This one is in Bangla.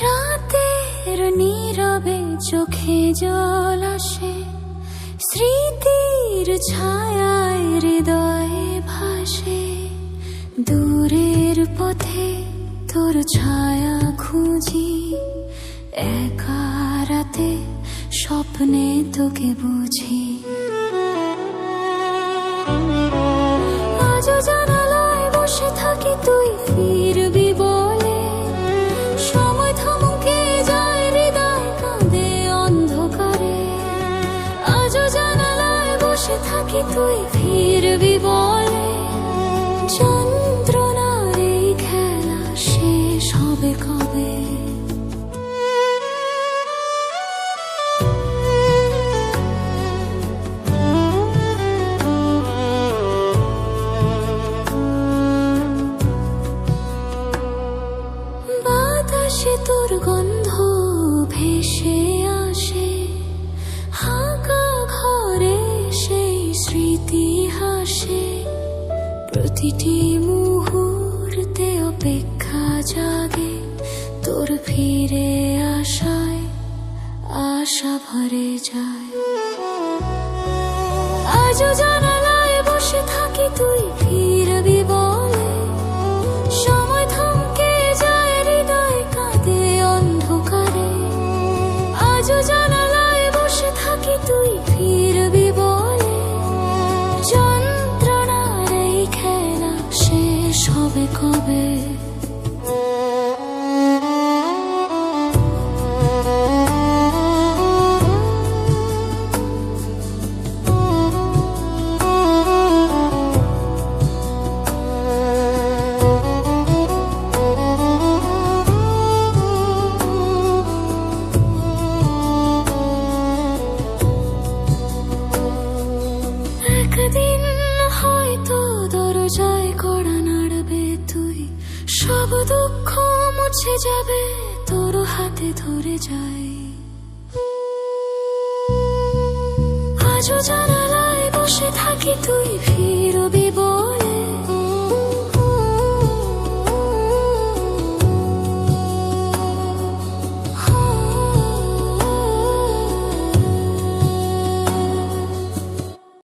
রাতের নীরবে চোখে জল আসে। স্মৃতির ছায়ায় হৃদয়ে ভাসে। দূরের পথে তোর ছায়া খুঁজি। একা রাতে স্বপ্নে তোকে বুঝি। আজও থাকি তুই ফিরবি বলে। যন্ত্রণার এই খেলা শেষ হবে কবে? বাতাসে তোর গন্ধ প্রতিটি মুহূর্তে অপেক্ষা জাগে তোর ফিরে আশায় আশা ভরে যায়। আজও জানালায় কবে দুঃখ মুছে যাবে তোর হাতে ধরে যাই আজও জানালায় বসে থাকি তুই